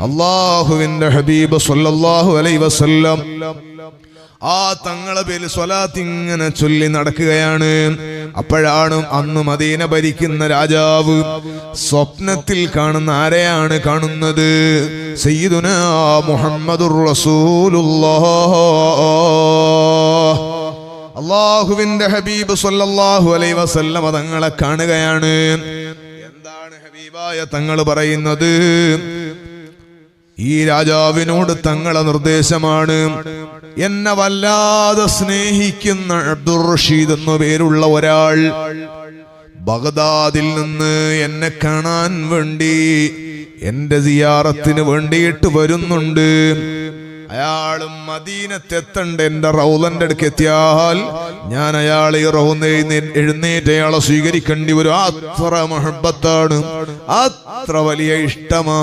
അള്ളാഹുവിന്റെ ഹബീബ് സൊല്ലാഹു അലൈ വസല്ലം. ആ തങ്ങളെ പേരിൽ സ്വലാത്ത് ഇങ്ങനെ ചൊല്ലി നടക്കുകയാണ്. അപ്പോഴാണ് അന്ന് മദീന ഭരിക്കുന്ന രാജാവ് സ്വപ്നത്തിൽ കാണുന്ന ആരെയാണ് കാണുന്നത്? സയ്യിദുന മുഹമ്മദുർ അള്ളാഹുവിന്റെ ഹബീബ് സല്ലല്ലാഹു അലൈ വസല്ലമ തങ്ങളെ കാണുകയാണ്. എന്താണ് ഹബീബായ തങ്ങൾ പറയുന്നത്? ഈ രാജാവിനോട് തങ്ങളെ നിർദ്ദേശമാണ് എന്നെ വല്ലാതെ സ്നേഹിക്കുന്ന അബ്ദുർ റഷീദ് എന്നു പേരുള്ള ഒരാൾ ബഗ്ദാദിൽ നിന്ന് എന്നെ കാണാൻ വേണ്ടി എന്റെ സിയാറത്തിന് വേണ്ടിയിട്ട് വരുന്നുണ്ട്. അയാളും മദീനത്തെത്തണ്ട എന്റെ റൗലന്റെ അടുക്ക് എത്തിയാൽ ഞാൻ അയാളെ റൗന്ന് എഴുന്നേറ്റ് അയാളെ സ്വീകരിക്കേണ്ടി വരും. അത്ര മഹബത്താണ്. അത്ര വലിയ ഇഷ്ടമാണ്.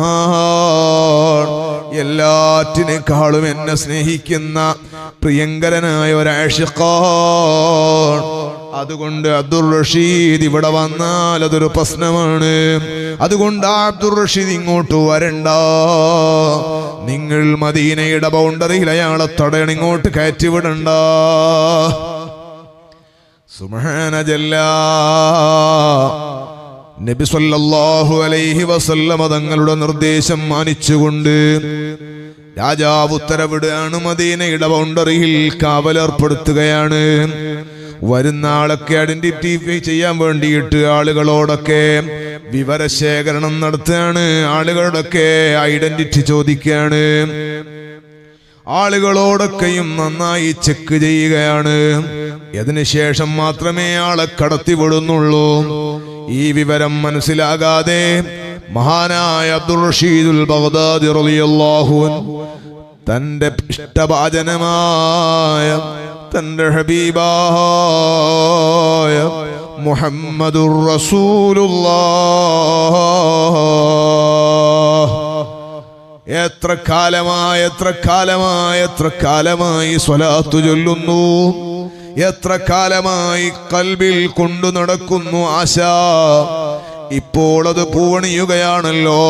എല്ലാറ്റിനേക്കാളും എന്നെ സ്നേഹിക്കുന്ന പ്രിയങ്കരനായ ഒരാഷിഖാൻ അതുകൊണ്ട് അബ്ദുൾ റഷീദ് ഇവിടെ വന്നാൽ അതൊരു പ്രശ്നമാണ്. അതുകൊണ്ട് ആ അബ്ദുൾ റഷീദ് ഇങ്ങോട്ട് വരണ്ട. നിങ്ങൾ മദീനയുടെ ബൗണ്ടറിയിൽ അയാളെ തടയണം ഇങ്ങോട്ട് കയറ്റി വിടണ്ട. സുബ്ഹാന ജല്ല നബി സല്ലല്ലാഹു അലൈഹി വസല്ലമ തങ്ങളുടെ നിർദ്ദേശം മാനിച്ചുകൊണ്ട് രാജാവ് ഉത്തരവിടുകയാണ് മദീനയുടെ ബൗണ്ടറിയിൽ കാവലേർപ്പെടുത്തുകയാണ് വരുന്ന ആളൊക്കെ ഐഡന്റിഫൈ ചെയ്യാൻ വേണ്ടിയിട്ട് ആളുകളോടൊക്കെ വിവരശേഖരണം നടത്തുകയാണ് ആളുകളോടൊക്കെ ഐഡന്റിറ്റി ചോദിക്കുകയാണ്. ആളുകളോടൊക്കെയും നന്നായി ചെക്ക് ചെയ്യുകയാണ്. അതിനുശേഷം മാത്രമേ ആളെ കടത്തിവിടുന്നുള്ളൂ. ഈ വിവരം മനസ്സിലാകാതെ മഹാനായ അബ്ദുൾ റഷീദുൽ ബഗ്ദാദി റളിയല്ലാഹു തന്റെ ഇഷ്ടഭാജനമായ തന്റെ ഹബീബായ മുഹമ്മദുർ റസൂലുള്ള എത്ര കാലമായി എത്ര കാലമായി എത്ര കാലമായി സ്വലാത്തു ചൊല്ലുന്നു. എത്ര കാലമായി കൽബിൽ കൊണ്ടു നടക്കുന്നു ആശ. ഇപ്പോൾ അത് പൂവണിയുകയാണല്ലോ.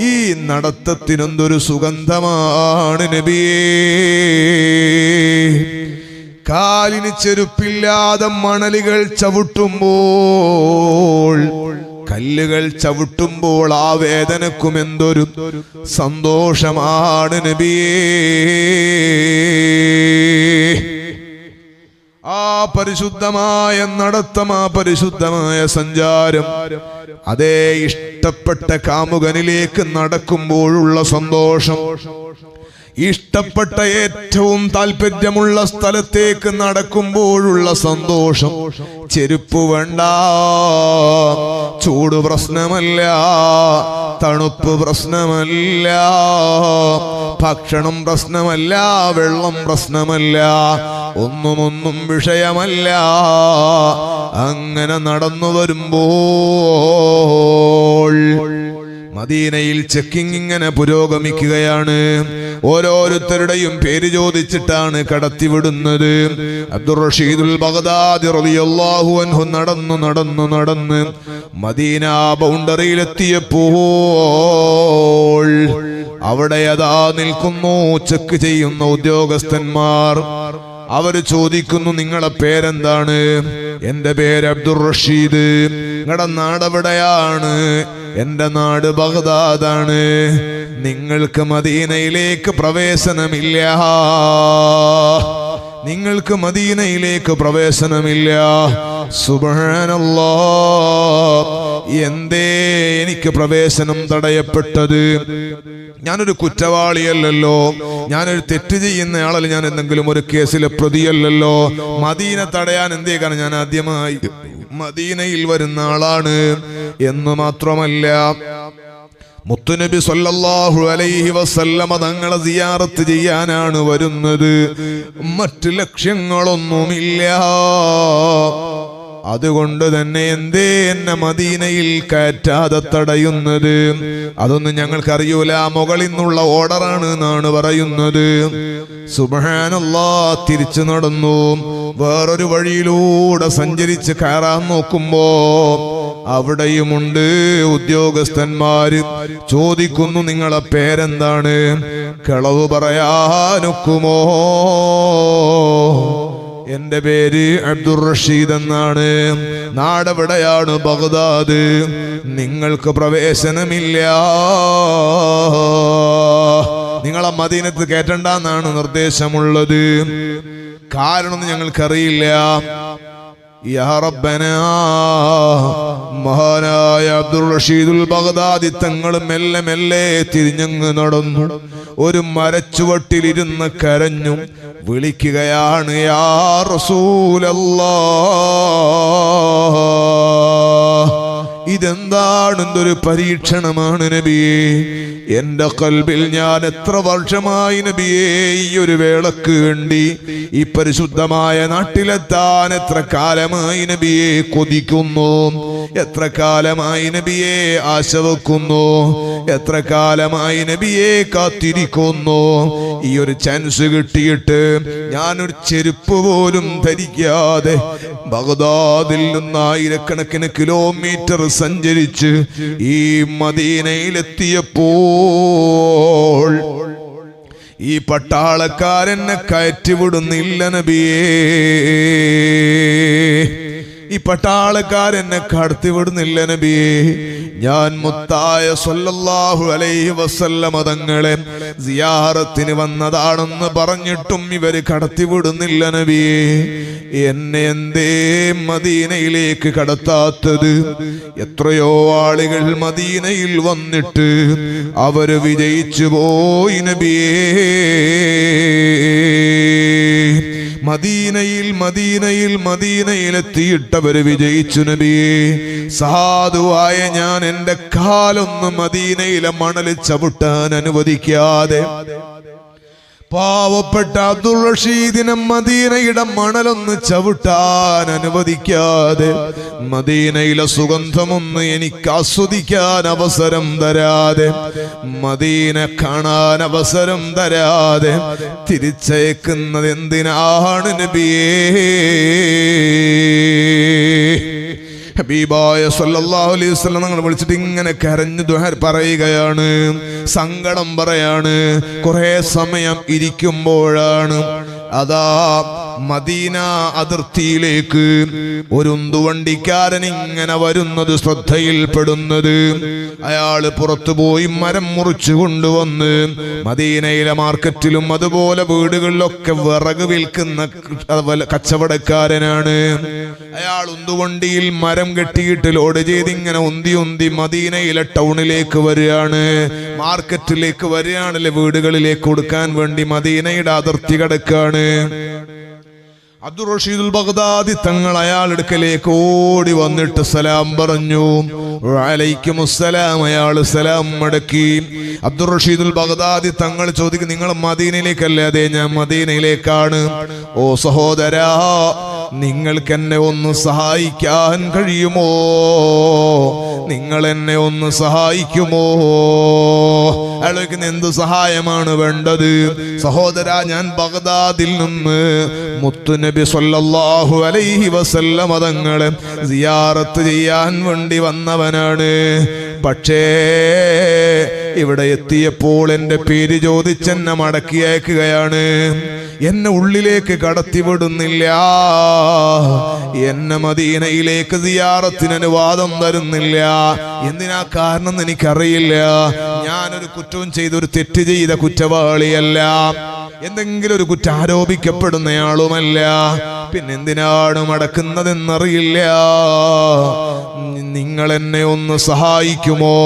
ഈ നടത്തത്തിനെന്തൊരു സുഗന്ധമാണ് നബിയേ കാലിന് ചെരുപ്പില്ലാതെ മണലുകൾ ചവിട്ടുമ്പോൾ കല്ലുകൾ ചവിട്ടുമ്പോൾ ആ വേദനക്കും എന്തൊരു സന്തോഷമാണ് നബിയേ. ആ പരിശുദ്ധമായ നടത്തം ആ പരിശുദ്ധമായ സഞ്ചാരം അതേ ഇഷ്ടപ്പെട്ട കാമുകനിലേക്ക് നടക്കുമ്പോഴുള്ള സന്തോഷം. ഇഷ്ടപ്പെട്ട ഏറ്റവും താല്പര്യമുള്ള സ്ഥലത്തേക്ക് നടക്കുമ്പോഴുള്ള സന്തോഷം. ചെരുപ്പ് വേണ്ട. ചൂട് പ്രശ്നമല്ല. തണുപ്പ് പ്രശ്നമല്ല. ഭക്ഷണം പ്രശ്നമല്ല. വെള്ളം പ്രശ്നമല്ല. ഒന്നുമൊന്നും ഒന്നും വിഷയമല്ല. അങ്ങനെ നടന്നു വരുമ്പോൾ മദീനയിൽ ചെക്കിംഗ് ഇങ്ങനെ പുരോഗമിക്കുകയാണ്. ഓരോരുത്തരുടെയും പേര് ചോദിച്ചിട്ടാണ് കടത്തിവിടുന്നത് അബ്ദുൾ റഷീദുൽ ബഗ്ദാദി റളിയല്ലാഹു അൻഹു നടന്നു നടന്നു നടന്ന് മദീന ബൗണ്ടറിയിലെത്തിയപ്പോൾ അവിടെ അതാ നിൽക്കുന്നു ചെക്ക് ചെയ്യുന്ന ഉദ്യോഗസ്ഥന്മാർ. അവർ ചോദിക്കുന്നു നിങ്ങളെ പേരെന്താണ്? എന്റെ പേര് അബ്ദുൾ റഷീദ്. നിങ്ങളുടെ നാടെവിടെയാണ് എന്റെ നാട് ബഗ്ദാദാണ്. നിങ്ങൾക്ക് മദീനയിലേക്ക് പ്രവേശനമില്ല. നിങ്ങൾക്ക് മദീനയിലേക്ക് പ്രവേശനമില്ല. എന്തേ എനിക്ക് പ്രവേശനം തടയപ്പെട്ടത്? ഞാനൊരു കുറ്റവാളിയല്ലല്ലോ. ഞാനൊരു തെറ്റ് ചെയ്യുന്ന ആളല്ല ഞാൻ എന്തെങ്കിലും ഒരു കേസിലെ പ്രതിയല്ലല്ലോ. മദീന തടയാൻ എന്തേ കാരണം ഞാൻ ആദ്യമായി? മദീനയിൽ വരുന്ന ആളാണ് എന്ന് മാത്രമല്ല മുത്തുനബി സല്ലല്ലാഹു അലൈഹി വസല്ലമ തങ്ങളെ സിയാറത്ത് ചെയ്യാനാണ് വരുന്നത്. മറ്റ് ലക്ഷ്യങ്ങളൊന്നുമില്ല. അതുകൊണ്ട് തന്നെ എന്തേ എന്നെ മദീനയിൽ കയറ്റാതെ തടയുന്നത്? അതൊന്നും ഞങ്ങൾക്കറിയൂല. മുകളിൽ നിന്നുള്ള ഓർഡറാണ് എന്നാണ് പറയുന്നത്. സുബാനല്ലാ തിരിച്ചു നടന്നു. വേറൊരു വഴിയിലൂടെ സഞ്ചരിച്ച് കയറാൻ നോക്കുമ്പോ അവിടെയുമുണ്ട് ഉദ്യോഗസ്ഥന്മാര്. ചോദിക്കുന്നു നിങ്ങളെ പേരെന്താണ്? കളവ് പറയാനൊക്കുമോ? എന്റെ പേര് അബ്ദുർ റഷീദ് എന്നാണ്. നാടെവിടെയാണ് ബഗ്ദാദ്. നിങ്ങൾക്ക് പ്രവേശനമില്ല. നിങ്ങളെ മദീനത്ത് കയറ്റണ്ടെന്നാണ് നിർദ്ദേശമുള്ളത്. കാരണം ഞങ്ങൾക്കറിയില്ല. മഹാനായ അബ്ദുൾ റഷീദുൽ ബഗ്ദാദി തങ്ങൾ മെല്ലെ മെല്ലെ തിരിഞ്ഞങ്ങ് നടന്നു. ഒരു മരച്ചുവട്ടിലിരുന്ന് കരഞ്ഞു. വിളിക്കുകയാണ് യാ റസൂലല്ലാ. ഇതെന്താണ് എന്തൊരു പരീക്ഷണമാണ് നബിയെ. എന്റെ കൽബിൽ ഞാൻ എത്ര വർഷമായി നബിയെ ഈ ഒരു വേളക്ക് വേണ്ടി ഈ പരിശുദ്ധമായ നാട്ടിലെത്താൻ എത്ര കാലമായി നബിയെ കൊതിക്കുന്നു. എത്ര കാലമായി നബിയെ ആശ വെക്കുന്നു. എത്ര കാലമായി നബിയെ കാത്തിരിക്കുന്നു. ഈ ഒരു ചാൻസ് കിട്ടിയിട്ട് ഞാനൊരു ചെരുപ്പ് പോലും ധരിക്കാതെ ബഗ്ദാദിൽ നിന്ന് ആയിരക്കണക്കിന് കിലോമീറ്റർ സഞ്ചരിച്ച് ഈ മദീനയിലെത്തിയപ്പോൾ ഈ പട്ടാളക്കാരനെ കയറ്റിവിടുന്നില്ല നബിയേ. ഈ പട്ടാളക്കാരെന്നെ കടത്തിവിടുന്നില്ല നബിയേ ഞാൻ മുത്തായ സല്ലല്ലാഹു അലൈഹി വസല്ല മതങ്ങളെ സിയാറത്തിന് വന്നതാണെന്ന് പറഞ്ഞിട്ടും ഇവർ കടത്തിവിടുന്നില്ല നബിയേ എന്നെ എന്തേ മദീനയിലേക്ക് കടത്താത്തത്? എത്രയോ ആളുകൾ മദീനയിൽ വന്നിട്ട് അവർ വിജയിച്ചു പോയി നബിയേ മദീനയിൽ മദീനയിൽ എത്തിയിട്ടവര് വിജയിച്ചു നബിയെ. സാധുവായ ഞാൻ എന്റെ കാലൊന്ന് മദീനയിലെ മണൽ ചവിട്ടാൻ അനുവദിക്കാതെ പാവപ്പെട്ട അബ്ദുൾ റഷീദിനെ മദീനയുടെ മണലൊന്ന് ചവിട്ടാൻ അനുവദിക്കാതെ മദീനയിലെ സുഗന്ധമൊന്ന് എനിക്ക് ആസ്വദിക്കാൻ അവസരം തരാതെ മദീന കാണാൻ അവസരം തരാതെ തിരിച്ചയക്കുന്നത് എന്തിനാണ് നബിയേ? ഹബീബായ സല്ലല്ലാഹു അലൈഹി വസല്ലം നിങ്ങൾ വിളിച്ചിട്ട് ഇങ്ങനെ കരഞ്ഞു ദുഹർ പറയുകയാണ്. സങ്കടം പറയാണ്. കുറേ സമയം ഇരിക്കുമ്പോഴാണ് അതാ മദീന അതിർത്തിയിലേക്ക് ഒരു ഉന്തുവണ്ടിക്കാരൻ ഇങ്ങനെ വരുന്നത് ശ്രദ്ധയിൽപ്പെടുന്നത്. അയാൾ പുറത്തുപോയി മരം മുറിച്ചു കൊണ്ടുവന്ന് മദീനയിലെ മാർക്കറ്റിലും അതുപോലെ വീടുകളിലൊക്കെ വിറക് വിൽക്കുന്ന കച്ചവടക്കാരനാണ്. അയാൾ ഉന്തുവണ്ടിയിൽ മരം കെട്ടിയിട്ട് ലോഡ് ചെയ്ത് ഇങ്ങനെ ഉന്തി ഉന്തി മദീനയിലെ ടൗണിലേക്ക് വരികയാണ്. മാർക്കറ്റിലേക്ക് വരികയാണല്ലേ വീടുകളിലേക്ക് കൊടുക്കാൻ വേണ്ടി മദീനയുടെ അതിർത്തി കിടക്കാണ്. അബ്ദുൾ റഷീദുൽ ബഗ്ദാദി തങ്ങൾ അയാളെടുക്കലേക്ക് ഓടി വന്നിട്ട് സലാം പറഞ്ഞു. വഅലൈക്കും അസ്സലാം അയാൾ സലാം മടക്കി. അബ്ദുൾ റഷീദുൽ ബഗ്ദാദി തങ്ങൾ ചോദിക്കും നിങ്ങൾ മദീനയിലേക്കല്ലേ? അതെ ഞാൻ മദീനയിലേക്കാണ്. ഓ സഹോദരാ നിങ്ങൾക്ക് എന്നെ ഒന്ന് സഹായിക്കാൻ കഴിയുമോ? നിങ്ങൾ എന്നെ ഒന്ന് സഹായിക്കുമോ? അയാൾക്ക് എന്ത് സഹായമാണ് വേണ്ടത്? സഹോദര ഞാൻ ബഗ്ദാദിൽ നിന്ന് മുത്തുനബി സല്ലല്ലാഹു അലൈഹി വസല്ലമ തങ്ങളെ സിയാറത്ത് ചെയ്യാൻ വേണ്ടി വന്നവനാണ്. പക്ഷേ ഇവിടെ എത്തിയപ്പോൾ എന്റെ പേര് ചോദിച്ചെന്നെ മടക്കി അയക്കുകയാണ് എന്നെ ഉള്ളിലേക്ക് കടത്തിവിടുന്നില്ല. എന്നെ മദീനയിലേക്ക് സിയാറത്തിന് അനുവാദം തരുന്നില്ല. എന്തിനാ കാരണം എനിക്കറിയില്ല. ഞാനൊരു കുറ്റവും ചെയ്ത് ഒരു തെറ്റ് ചെയ്ത കുറ്റവാളിയല്ല. എന്തെങ്കിലും ഒരു കുറ്റം ആരോപിക്കപ്പെടുന്നയാളുമല്ല. പിന്നെ എന്തിനാണ് മടക്കുന്നതെന്നറിയില്ല. നിങ്ങൾ എന്നെ ഒന്ന് സഹായിക്കുമോ?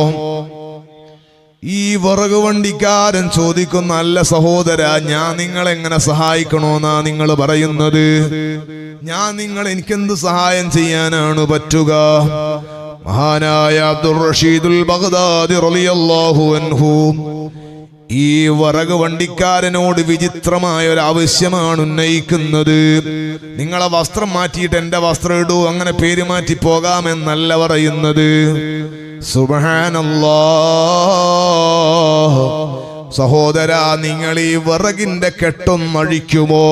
ഈ വിറക് വണ്ടിക്കാരൻ ചോദിക്കുന്ന അല്ല സഹോദര ഞാൻ നിങ്ങളെ എങ്ങനെ സഹായിക്കണോന്നാ നിങ്ങൾ പറയുന്നത്? ഞാൻ നിങ്ങൾ എനിക്കെന്ത് സഹായം ചെയ്യാനാണ് പറ്റുക? മഹാനായ അബ്ദുൾ റഷീദുൽ ബഗ്ദാദി റളിയല്ലാഹു അൻഹു ഈ വറക് വണ്ടിക്കാരനോട് വിചിത്രമായ ഒരു ആവശ്യമാണ് ഉന്നയിക്കുന്നത്. നിങ്ങളെ വസ്ത്രം മാറ്റിയിട്ട് എന്റെ വസ്ത്രം ഇടൂ അങ്ങനെ പേര് മാറ്റി പോകാമെന്നല്ല പറയുന്നത്. സുബ്ഹാനല്ലാ സഹോദര നിങ്ങൾ ഈ വിറകിന്റെ കെട്ടൊന്നഴിക്കുമോ?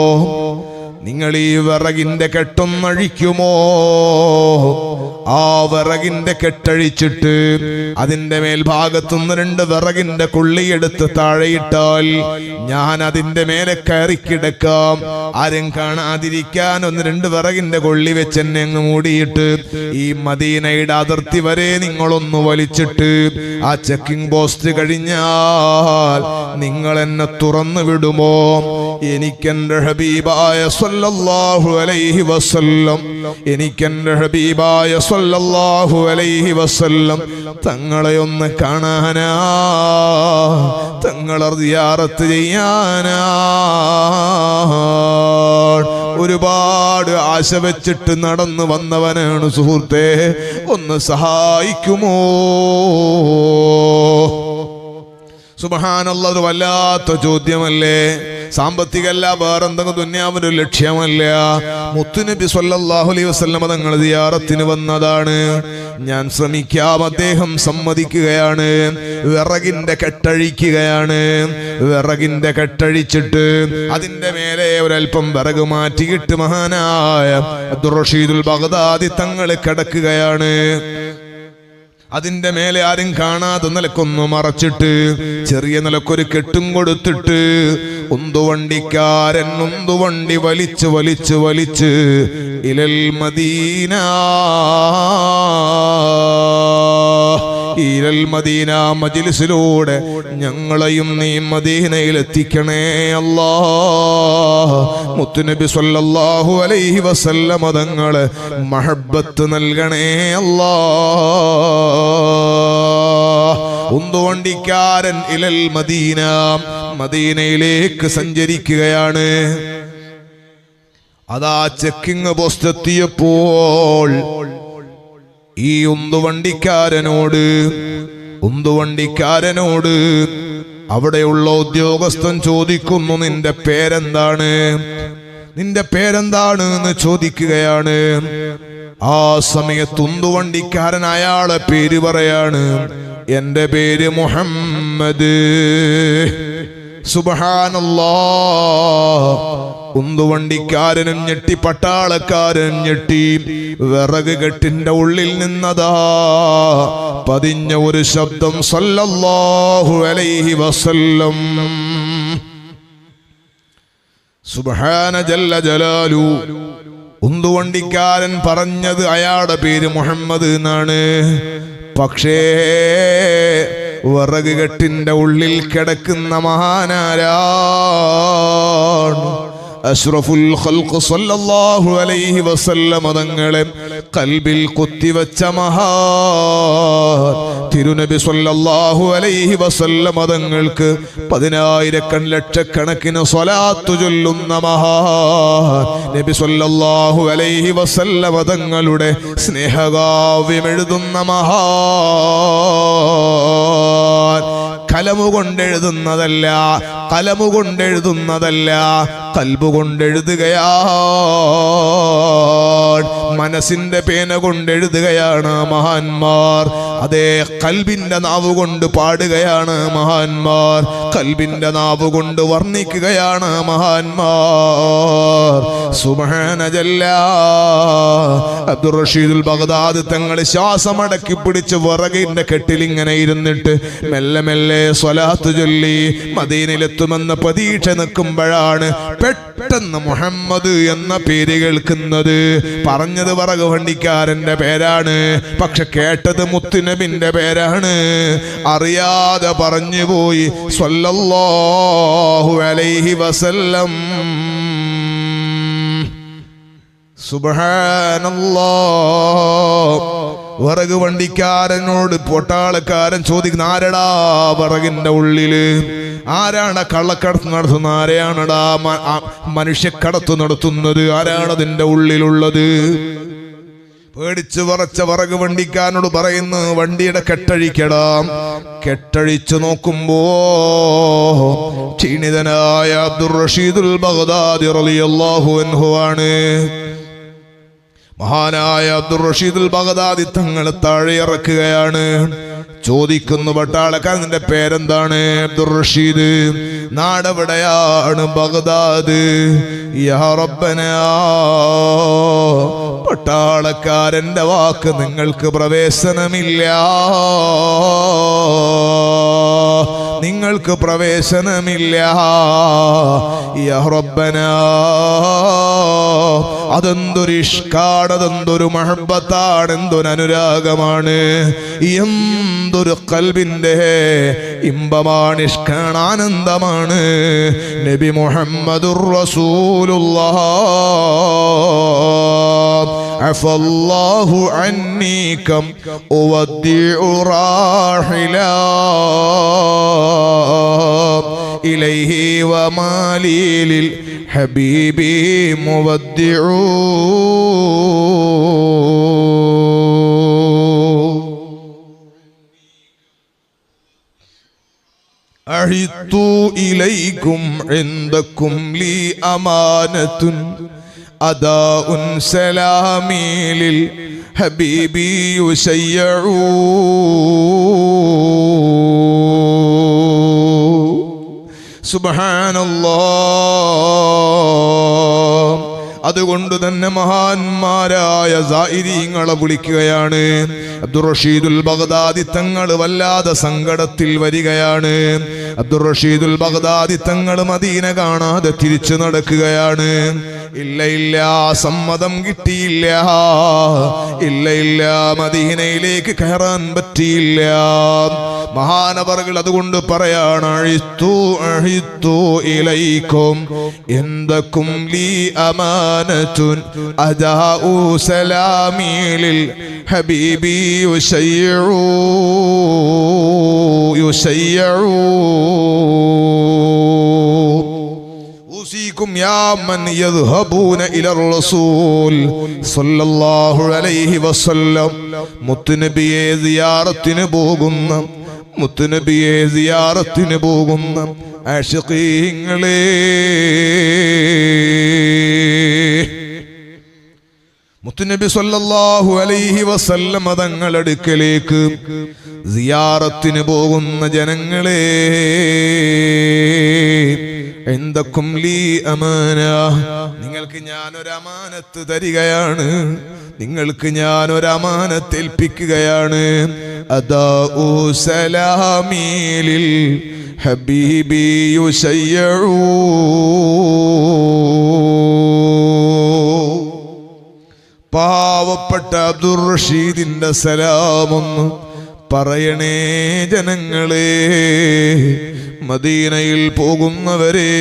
നിങ്ങൾ ഈ വിറകിന്റെ കെട്ടൊന്നഴിക്കുമോ ആ വിറകിന്റെ കെട്ടഴിച്ചിട്ട് അതിന്റെ മേൽഭാഗത്തുനിന്ന് രണ്ട് വിറകിന്റെ കുള്ളിയെടുത്ത് താഴെയിട്ടാൽ ഞാൻ അതിന്റെ മേലെ കയറി കിടക്കാം. ആരും കാണാതിരിക്കാൻ ഒന്ന് രണ്ട് വിറകിന്റെ കൊള്ളി വെച്ച് എന്നെ അങ്ങ് മൂടിയിട്ട് ഈ മദീനയുടെ അതിർത്തി വരെ നിങ്ങളൊന്ന് വലിച്ചിട്ട് ആ ചെക്കിംഗ് പോസ്റ്റ് കഴിഞ്ഞാൽ നിങ്ങൾ എന്നെ തുറന്നു വിടുമോ? എനിക്കെന്റെ ഹബീബായ സ്വല്ലല്ലാഹു അലൈഹി വസല്ലം. എനിക്കെന്റെ ഹബീബായ സല്ലല്ലാഹു അലൈഹി വസല്ലം. തങ്ങളെ ഒന്ന് കാണാനാ. തങ്ങളെ സിയാറത്ത് ചെയ്യാനാ. ഒരുപാട് ആശ വെച്ചിട്ട് നടന്നു വന്നവനാണ് സുഹൃത്തെ. ഒന്ന് സഹായിക്കുമോ? സുബഹാനല്ല ഒരു വല്ലാത്ത ചോദ്യമല്ലേ? സാമ്പത്തികമല്ല വേറെന്തെങ്കിലും ദുന്യാവിന്റെ ഒരു ലക്ഷ്യമല്ല. മുത്തുനബി സല്ലല്ലാഹു അലൈഹി വസല്ലമ തങ്ങൾ ദിയാറത്തിന് വന്നതാണ്. ഞാൻ ശ്രമിക്കാം അദ്ദേഹം സമ്മതിക്കുകയാണ്. വിറകിന്റെ കെട്ടഴിക്കുകയാണ്. വിറകിന്റെ കെട്ടഴിച്ചിട്ട് അതിന്റെ മേലെ ഒരൽപ്പം വിറക് മാറ്റിയിട്ട് മഹാനായ അബ്ദുറഷീദുൽ ബഗ്ദാദി തങ്ങൾ കിടക്കുകയാണ്. അതിന്റെ മേലെ ആരും കാണാതെ നിലക്കൊന്ന് മറച്ചിട്ട് ചെറിയ നിലക്കൊരു കെട്ടും കൊടുത്തിട്ട് ഉന്തുവണ്ടിക്കാരൻ ഉന്തുവണ്ടി വലിച്ച് വലിച്ച് വലിച്ച് ഇലൽ മദീന. ഇലൽ മദീന മജിലിസിലൂടെ ഞങ്ങളെയും നീ മദീനയിൽ എത്തിക്കണേ അല്ലാ. മുത്തുനബി സല്ലല്ലാഹു അലൈഹി വസല്ല മതങ്ങൾ മഹബത്ത് നൽകണേ അല്ലാ. ഉന്തുവണ്ടിക്കാരൻ ഇലൽ മദീന മദീനയിലേക്ക് സഞ്ചരിക്കുകയാണ്. അതാ ചെക്കിങ് പോസ്റ്റ് എത്തിയപ്പോൾ ഈ ഉന്തുവണ്ടിക്കാരനോട് ഉന്തുവണ്ടിക്കാരനോട് അവിടെയുള്ള ഉദ്യോഗസ്ഥൻ ചോദിക്കുന്നു നിന്റെ പേരെന്താണ്? നിന്റെ പേരെന്താണ് എന്ന് ചോദിക്കുകയാണ്. ആ സമയത്ത് ഉന്തുവണ്ടിക്കാരൻ അയാളെ പേര് പറയാണ് എന്റെ പേര് മുഹമ്മദ്. സുബഹാനല്ലാ. ഉന്തുവണ്ടിക്കാരനും ഞെട്ടി പട്ടാളക്കാരൻ ഞെട്ടി. വിറക് കെട്ടിന്റെ ഉള്ളിൽ നിന്നതാ. പതിഞ്ഞ ഒരു ശബ്ദം സല്ലല്ലാഹു അലൈഹി വസല്ലം. സുബ്ഹാന ജല്ല ജലാലു. ഉന്തുവണ്ടിക്കാരൻ പറഞ്ഞത് അയാളുടെ പേര് മുഹമ്മദ് എന്നാണ്. പക്ഷേ വിറക് കെട്ടിന്റെ ഉള്ളിൽ കിടക്കുന്ന മഹാനാരാണ്. അഷ്റഫുൽ ഖൽഖ് സല്ലല്ലാഹു അലൈഹി വസല്ലമ തങ്ങളെ കൽബിൽ കുത്തിവച്ച മഹാ തിരുനബി സല്ലല്ലാഹു അലൈഹി വസല്ലമ തങ്ങൾക്ക് പതിനായിരക്കൺ ലക്ഷക്കണക്കിന് സ്വലാത്തു ചൊല്ലുന്ന മഹാ നബി സല്ലല്ലാഹു അലൈഹി വസല്ലമ തങ്ങളുടെ സ്നേഹകാവ്യം എഴുതുന്ന മഹാ കലമുകൊണ്ടെഴുതുന്നതല്ല കലമുകൊണ്ടെഴുതുന്നതല്ല കൽബുകൊണ്ടെഴുതുകയാ മനസ്സിന്റെ പേന കൊണ്ടെഴുതുകയാണ് മഹാന്മാർ. അതേ കൽബിന്റെ നാവ് കൊണ്ട് പാടുകയാണ് മഹാന്മാർ. കൽബിന്റെ നാവ് കൊണ്ട് വർണിക്കുകയാണ് മഹാന്മാർ. സുബഹാനജല്ല. അബ്ദുൾ റഷീദുൽ ബഗ്ദാദ് തങ്ങൾ ശ്വാസമടക്കി പിടിച്ച് വിറകിന്റെ കെട്ടിൽ ഇങ്ങനെ ഇരുന്നിട്ട് മെല്ലെ മെല്ലെ സ്വലാത്ത് ചൊല്ലി മദീനയിലെത്തുമെന്ന പ്രതീക്ഷ നിൽക്കുമ്പോഴാണ് പെട്ടെന്ന് മുഹമ്മദ് എന്ന പേര് കേൾക്കുന്നത്. പറഞ്ഞത് വിറക് വണ്ടിക്കാരന്റെ പേരാണ് പക്ഷെ കേട്ടത് മുത്തുനബിന്റെ പേരാണ്. അറിയാതെ പറഞ്ഞു പോയി സ്വല്ലല്ലാഹു അലൈഹി വസല്ലം. സുബ്ഹാനല്ലാ വിറക് വണ്ടിക്കാരനോട് പൊട്ടാളക്കാരൻ ചോദിക്കുന്ന ആരടാ വിറകിന്റെ ഉള്ളിൽ? ആരാണ് കള്ളക്കടത്ത് നടത്തുന്ന? ആരെയാണടാ മനുഷ്യക്കടത്ത് നടത്തുന്നത്? ആരാണ് അതിന്റെ ഉള്ളിലുള്ളത്? പേടിച്ച് വറച്ച വിറക് വണ്ടിക്കാരനോട് പറയുന്നു വണ്ടിയുടെ കെട്ടഴിക്കടാം. കെട്ടഴിച്ചു നോക്കുമ്പോ ക്ഷീണിതനായ അബ്ദുർ റഷീദുൽ ബഗ്ദാദി റളിയല്ലാഹു അൻഹു ആണ്. മഹാനായ അബ്ദുൾ റഷീദുൽ ബഗദാദി തങ്ങളെ താഴെ ഇറക്കുകയാണ് ചോദിക്കുന്നു പട്ടാളക്കാരൻ നിന്റെ പേരെന്താണ്? അബ്ദുൾ റഷീദ് നാടെവിടെയാണ് ബഗദാദ്? യാ റബ്ബനാ. പട്ടാളക്കാരന്റെ വാക്ക് നിങ്ങൾക്ക് പ്രവേശനമില്ല. നിങ്ങൾക്ക് പ്രവേശനമില്ല യാ റബ്ബനാ അതെന്തൊരു ഇഷ്കാട് അതെന്തൊരു മഹബത്താണ് എന്തൊരു അനുരാഗമാണ് എന്തൊരു കൽബിന്റെ ഇമ്പമാണ് ഇഷ്കാണ് ആനന്ദമാണ് നബി മുഹമ്മദുർ റസൂലുള്ളാഹ് عفى الله عني كم أودع راحلا إليه ومالي للحبيب مودع أعدت إليكم عندكم لي أمانة أداء سلامي للحبيب يشيع അതുകൊണ്ട് തന്നെ മഹാന്മാരായ സായിരീങ്ങളെ വിളിക്കുകയാണ്. അബ്ദുൾ റഷീദുൽ ബഗ്ദാദി തങ്ങൾ വല്ലാതെ സങ്കടത്തിൽ വരികയാണ്. അബ്ദുൾ റഷീദുൽ ബഗ്ദാദി തങ്ങൾ മദീന കാണാതെ തിരിച്ചു നടക്കുകയാണ്. ഇല്ല ഇല്ല സമ്മതം കിട്ടിയില്ല. ഇല്ല ഇല്ല മദീനയിലേക്ക് കയറാൻ പറ്റിയില്ല. മഹാനവറുകൾ അതുകൊണ്ട് പറയാണ് അഴിത്തു അഴിത്തു ഇലൈക്കും എന്തൊക്കും ലീ അമാനത്തുൻ അദാഉ സലാമീലിൽ ഹബീബി യുശയ്യു യുശയ്യു أوصيكم يا من يذهبون إلى الرسول صلى الله عليه وسلم മുത്തുനബിയെ സിയാറത്തിന് പോകുന്ന മുത്തുനബിയെ സിയാറത്തിന് പോകുന്ന ആഷിഖീങ്ങളെ. മുത്തുനബി സല്ലല്ലാഹു അലൈഹി വസല്ലം തങ്ങളടുക്കലേക്ക് സിയാറത്തിന് പോകുന്ന ജനങ്ങളെ. എന്തൊക്കും ലീ അമാന. നിങ്ങൾക്ക് ഞാൻ ഒരു തരികയാണ്. നിങ്ങൾക്ക് ഞാൻ ഒരു ഏൽപ്പിക്കുകയാണ്. അതാ سلامي للحبيب യുശയ്യൂ പാവപ്പെട്ട അബ്ദുർ റഷീദിന്റെ സലാമൊന്ന് പറയണേ ജനങ്ങളെ. മദീനയിൽ പോകുന്നവരെ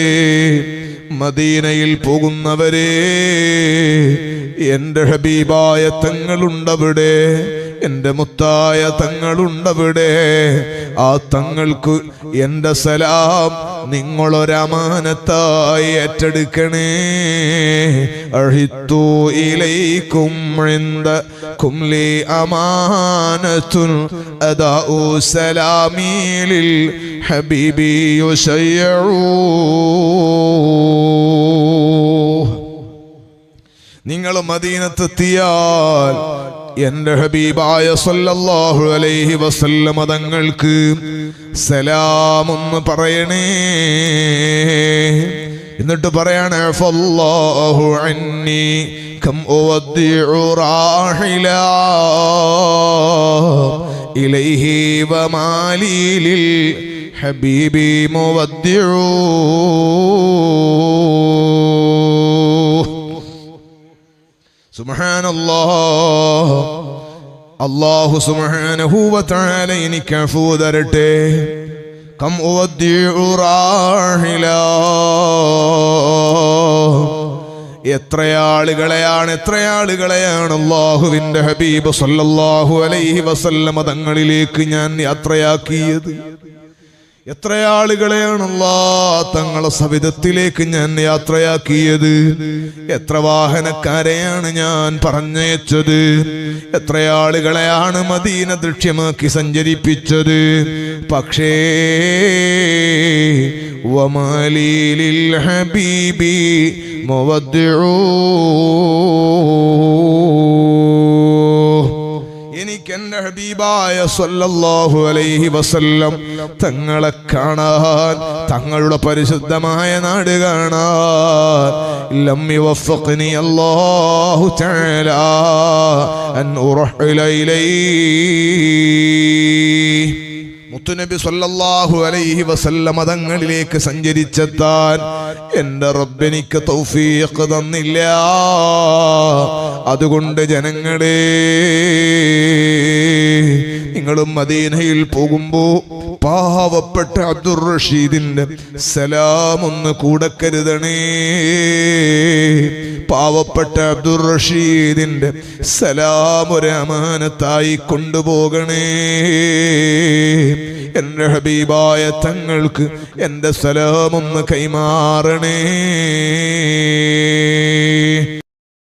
മദീനയിൽ പോകുന്നവരെ എന്റെ ഹബീബായ തങ്ങളുണ്ടവിടെ. എന്റെ മുത്തായ തങ്ങളുണ്ടവിടെ. ആ തങ്ങൾക്ക് എന്റെ സലാം നിങ്ങളൊരമാനത്തായി ഏറ്റെടുക്കണേ. അഹിത്തു ഇലൈക്കും കുംലി അമാനത്തുൻ അദാഉ സലാമീലിൽ ഹബീബി യുശയ്യൂ നിങ്ങൾ മദീനത്തെത്തിയാൽ എന്റെ ഹബീബായ സല്ലല്ലാഹു അലൈഹി വസല്ലമ തങ്ങൾക്ക് സലാമൊന്ന് പറയണേ. എന്നിട്ട് പറയാണ് ഫല്ലാഹു അന്നി കം ഉവദ്ദിഉ റാഹില ഇലൈഹി വമാലി ലിൽ ഹബീബി മുവദ്ദിഉ. സുബ്ഹാനല്ലാഹ്. അല്ലാഹു സുബ്ഹാനഹു വതആല എനിക്ക് അഫൂ തരട്ടെ. കം ഉവദ്ദിഉ എത്രയാളുകളെയാണ് എത്ര ആളുകളെയാണ് എത്ര ആളുകളെയാണ് അള്ളാഹുവിന്റെ ഹബീബ് സല്ലല്ലാഹു അലൈഹി വസല്ലമ തങ്ങളിലേക്ക് ഞാൻ യാത്രയാക്കിയത്? എത്ര തങ്ങളെ സവിധത്തിലേക്ക് ഞാൻ യാത്രയാക്കിയത്? എത്ര വാഹനക്കാരെയാണ് ഞാൻ പറഞ്ഞയച്ചത്? എത്ര ആളുകളെയാണ് മദീന ദൃശ്യമാക്കി സഞ്ചരിപ്പിച്ചത്? പക്ഷേ ഹബീബി എന്റെ ഹബീബായ സല്ലല്ലാഹു അലൈഹി വസല്ലം തങ്ങളെ കാണാൻ തങ്ങളുടെ പരിശുദ്ധമായ നാട് കാണാൻ. ലം യുവഫഖ്നി അല്ലാഹു തആല അൻ ഉറഹില ഇലൈഹി മുത്തുനബി സല്ലല്ലാഹു അലൈഹി വസല്ലമ തങ്ങളിലേക്ക് സഞ്ചരിച്ചെത്താൻ എന്റെ റബ്ബെനിക്ക് തൗഫീഖ് തന്നില്ല. അതുകൊണ്ട് ജനങ്ങളെ നിങ്ങളും മദീനയിൽ പോകുമ്പോ പാവപ്പെട്ട അബ്ദുർ റഷീദിന്റെ സലാം ഒന്ന് കൂടെ കരുതണേ. പാവപ്പെട്ട അബ്ദുർ റഷീദിന്റെ സലാം ഒരു അമാനത്തായി കൊണ്ടുപോകണേ. എന്റെ ഹബീബായ തങ്ങൾക്ക് എന്റെ സ്ഥലമൊന്ന് കൈമാറണേ.